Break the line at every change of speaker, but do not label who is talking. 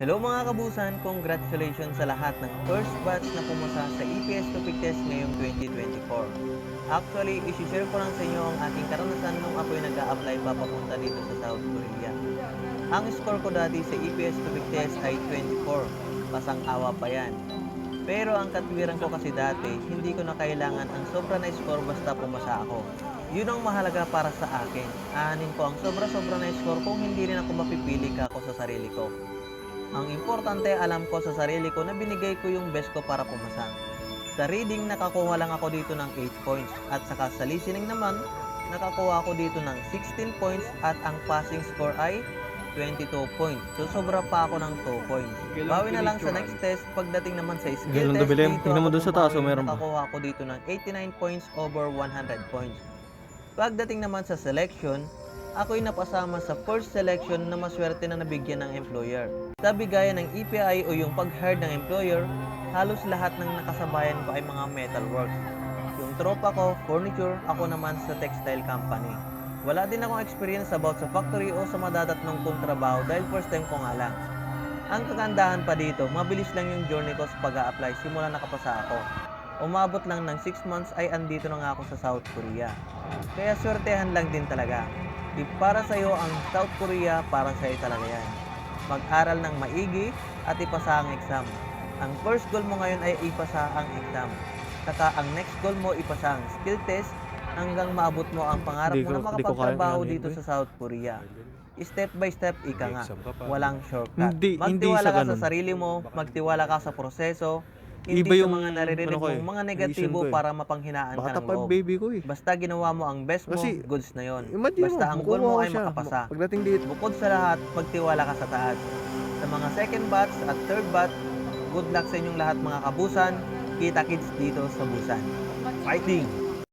Hello mga kabusan, congratulations sa lahat ng first batch na pumasa sa EPS Topic Test ngayong 2024. Actually, isi-share ko lang sa inyo ang aking karanasan nung ako'y nag apply pa papunta dito sa South Korea. Ang score ko dati sa EPS Topic Test ay 24, pasang awa pa yan. Pero ang katwiran ko kasi dati, hindi ko na kailangan ang sobra na score basta pumasa ako. Yun ang mahalaga para sa akin. Aanin ko ang sobra-sobra na score kung hindi rin ako mapipili ka ako sa sarili ko. Ang importante alam ko sa sarili ko na binigay ko yung best ko para pumasa. Sa reading nakakuha lang ako dito ng 8 points at saka sa listening naman nakakuha ako dito ng 16 points at ang passing score ay 22 points. So sobra pa ako ng 2 points. Bawi na lang sa next test pagdating naman sa skill test dito
Tingnan mo dun sa taas, oh, meron ba?
nakakuha ako dito ng 89 points over 100 points. Pagdating naman sa selection, ako'y napasama sa first selection na maswerte na nabigyan ng employer. Sa bigayan ng EPI o yung pag-hire ng employer, halos lahat ng nakasabayan ko ay mga metalworks. Yung tropa ko, furniture, ako naman sa textile company. Wala din akong experience about sa factory o sa madadatnong kong trabaho dahil first time ko nga lang. Ang kagandahan pa dito, mabilis lang yung journey ko sa pag apply simula nakapasa ako. Umabot lang ng 6 months ay andito na nga ako sa South Korea. Kaya swertehan lang din talaga. Di para sa'yo ang South Korea, para sa'yo talaga yan. Mag-aral ng maigi at ipasa ang exam. Ang first goal mo ngayon ay ipasa ang exam. Saka ang next goal mo ipasa ang skill test hanggang maabot mo ang pangarap
Di
mo na makapagtrabaho dito sa South Korea. Step by step, ika nga. Walang shortcut.
Hindi- hindi
magtiwala
sa
ka sa
ganun.
sarili mo, magtiwala ka sa proseso, hindi
Iba
sa
yung
mga naririnig
ano ko eh,
mong mga
reason
negatibo
ko eh.
para mapanghinaan ka ng
pa
loob.
baby ko eh.
Basta ginawa mo ang best mo,
Kasi,
goods na yon.
Imagine
Basta ang goal mo
kukuha ko
ay
siya.
makapasa.
Pagdating dito,
Bukod sa lahat, magtiwala ka sa taas. Sa mga second batch at third batch, good luck sa inyong lahat mga kabusan. Kita kits dito sa Busan. Fighting!